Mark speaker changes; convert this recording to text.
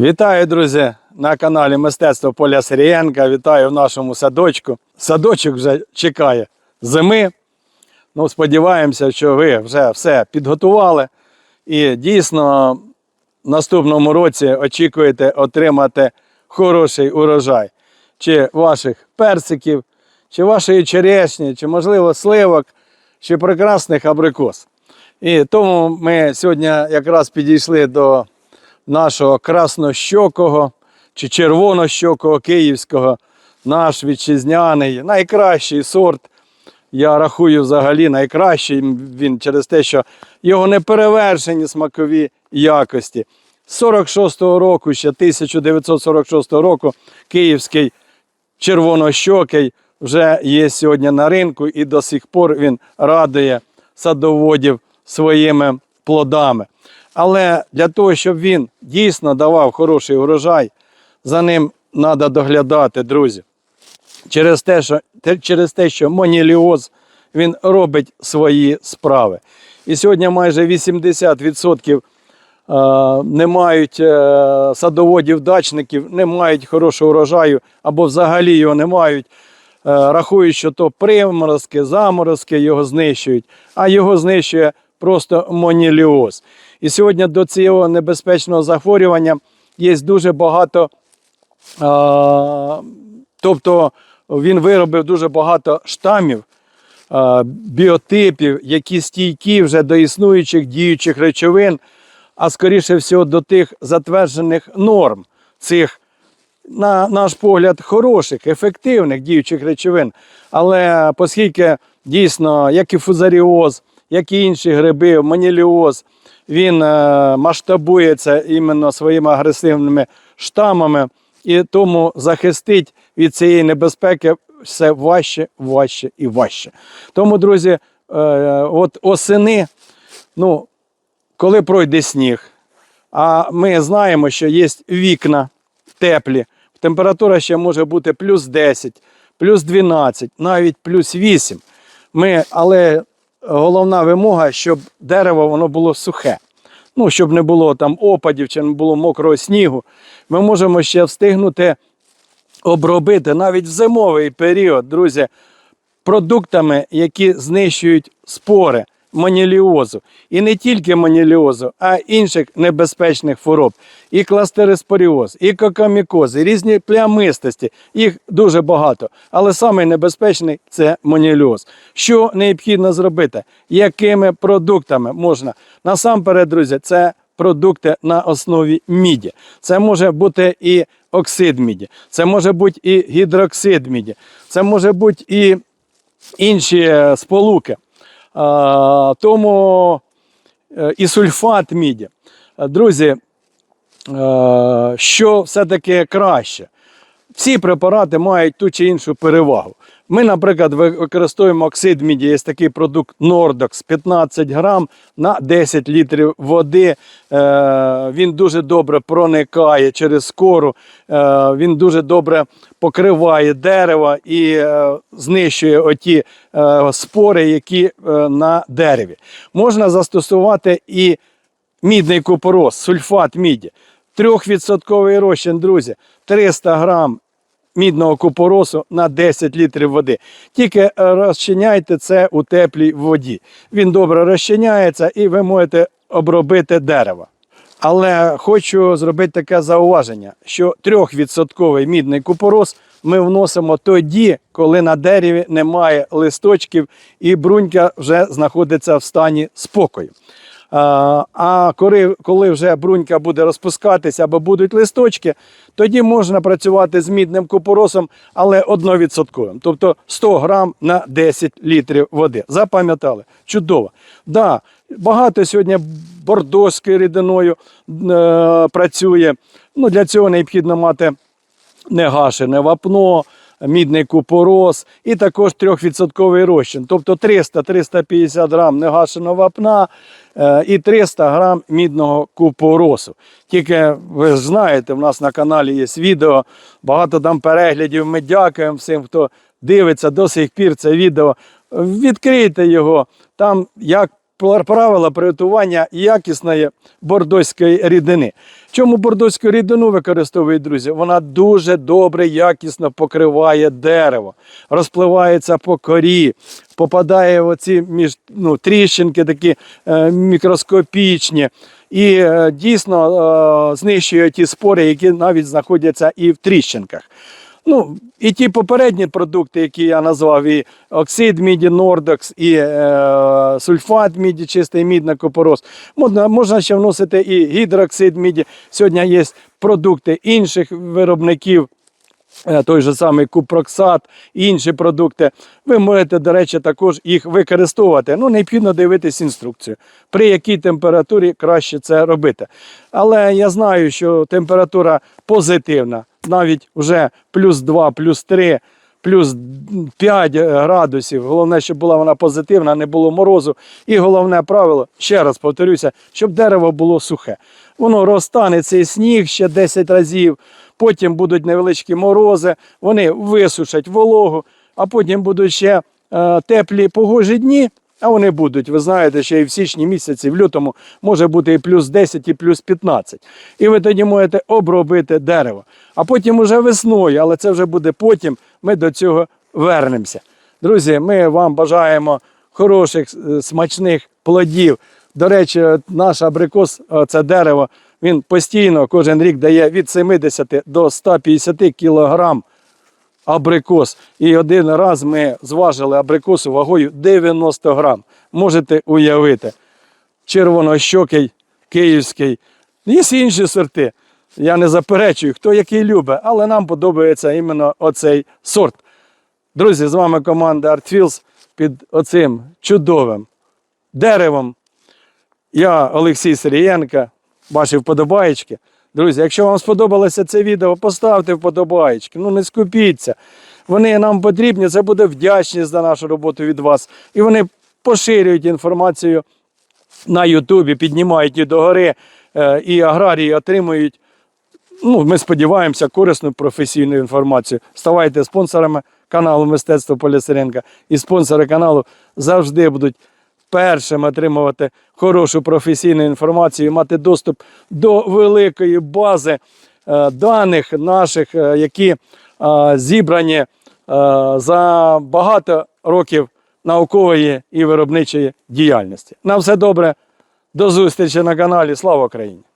Speaker 1: Вітаю, друзі, на каналі Мистецтво Поля Сирієнка. Вітаю в нашому садочку. Садочок вже чекає зими. Ну, сподіваємося, що ви вже все підготували. І дійсно в наступному році очікуєте отримати хороший урожай чи ваших персиків, чи вашої черешні, чи, можливо, сливок, чи прекрасних абрикос. І тому ми сьогодні якраз підійшли до нашого краснощокого чи червонощокого київського, наш вітчизняний, найкращий сорт. Я рахую взагалі найкращий він через те, що його неперевершені смакові якості. З 46-го року, ще 1946 року, київський червонощокий вже є сьогодні на ринку і до сих пор він радує садоводів своїми плодами. Але для того, щоб він дійсно давав хороший урожай, за ним треба доглядати, друзі. Через те, що, через те, що моніліоз він робить свої справи. І сьогодні майже 80% е, не мають е, садоводів-дачників, не мають хорошого урожаю або взагалі його не мають. Е, Рахують, що то приморозки, заморозки його знищують, а його знищує просто моніліоз. І сьогодні до цього небезпечного захворювання є дуже багато а, тобто він виробив дуже багато штамів, а, біотипів, які стійкі вже до існуючих діючих речовин, а скоріше всього до тих затверджених норм цих, на наш погляд, хороших, ефективних діючих речовин. Але оскільки дійсно, як і фузаріоз, як і інші гриби, маніліоз, він е, масштабується іменно своїми агресивними штамами, і тому захистить від цієї небезпеки все важче, важче і важче. Тому, друзі, е, от осени, ну, коли пройде сніг, а ми знаємо, що є вікна теплі, температура ще може бути плюс 10, плюс 12, навіть плюс 8. Ми, але головна вимога, щоб дерево воно було сухе. Ну, щоб не було там опадів чи не було мокрого снігу. Ми можемо ще встигнути обробити навіть в зимовий період, друзі, продуктами, які знищують спори маніліозу. І не тільки маніліозу, а інших небезпечних хвороб. І кластериспоріоз, і кокамікоз, і різні плямистості. Їх дуже багато. Але самий небезпечний це маніліоз. Що необхідно зробити? Якими продуктами можна? Насамперед, друзі, це продукти на основі міді. Це може бути і оксид міді, це може бути і гідроксид міді, це може бути і інші е, сполуки. Тому е, і сульфат міді. Друзі, е, що все-таки краще? Всі препарати мають ту чи іншу перевагу. Ми, наприклад, використовуємо оксид міді, є такий продукт Nordox 15 грам на 10 літрів води. Е, Він дуже добре проникає через кору, е, він дуже добре покриває дерево і е, знищує оті спори, які на дереві. Можна застосувати і мідний купорос, сульфат міді. Трьохвідсотковий розчин, друзі, 300 грам мідного купоросу на 10 літрів води. Тільки е, розчиняйте це у теплій воді. Він добре розчиняється і ви можете обробити дерево. Але хочу зробити таке зауваження, що 3% мідний купорос ми вносимо тоді, коли на дереві немає листочків і брунька вже знаходиться в стані спокою. А, коли, коли вже брунька буде розпускатися або будуть листочки, тоді можна працювати з мідним купоросом, але 1%. Тобто 100 грам на 10 літрів води. Запам'ятали? Чудово. Да, багато сьогодні бордоською рідиною е, працює. Ну, для цього необхідно мати негашене вапно, мідний купорос і також 3% розчин. Тобто 300-350 грам негашеного вапна е, і 300 грам мідного купоросу. Тільки ви знаєте, в нас на каналі є відео, багато там переглядів. Ми дякуємо всім, хто дивиться до сих пір це відео. Відкрийте його, там як правила приготування якісної бордоської рідини. Чому бордоську рідину використовують друзі? Вона дуже добре, якісно покриває дерево, розпливається по корі, попадає в оці між ну, тріщинки такі е, мікроскопічні. І е, дійсно е, знищує ті спори, які навіть знаходяться і в тріщинках. Ну, і ті попередні продукти, які я назвав, і оксид міді, нордокс, і е, сульфат міді, чистий мід на купорос. Можна, можна ще вносити і гідроксид міді. Сьогодні є продукти інших виробників. е, Той же самий купроксат, інші продукти. Ви можете, до речі, також їх використовувати. Ну, необхідно дивитись інструкцію, при якій температурі краще це робити. Але я знаю, що температура позитивна, навіть вже плюс 2, плюс 3, плюс 5 градусів. Головне, щоб була вона позитивна, не було морозу. І головне правило, ще раз повторюся, щоб дерево було сухе. Воно розтане цей сніг ще 10 разів, потім будуть невеличкі морози, вони висушать вологу, а потім будуть ще е, теплі погожі дні. А вони будуть, ви знаєте, ще і в січні місяці, в лютому може бути і плюс 10, і плюс 15. І ви тоді можете обробити дерево. А потім уже весною, але це вже буде потім, ми до цього вернемося. Друзі, ми вам бажаємо хороших, е, смачних плодів. До речі, наш абрикос, це дерево, він постійно кожен рік дає від 70 до 150 кілограм абрикос. І один раз ми зважили абрикосу вагою 90 грам. Можете уявити. Червонощокий, київський. Є інші сорти. Я не заперечую, хто який любить, але нам подобається іменно оцей сорт. Друзі, з вами команда ArtFields під оцим чудовим деревом. Я Олексій Сирієнко, ваші вподобаєчки. Друзі, якщо вам сподобалося це відео, поставте вподобаєчки. Ну не скупіться. Вони нам потрібні, це буде вдячність за нашу роботу від вас. І вони поширюють інформацію на Ютубі, піднімають її догори, е, і аграрії отримують, ну, ми сподіваємося, корисну професійну інформацію. Ставайте спонсорами каналу Мистецтво Полісиренка. І спонсори каналу завжди будуть першим отримувати хорошу професійну інформацію, мати доступ до великої бази е, даних наших, е, які е, зібрані за багато років наукової і виробничої діяльності. На все добре, до зустрічі на каналі. Слава Україні!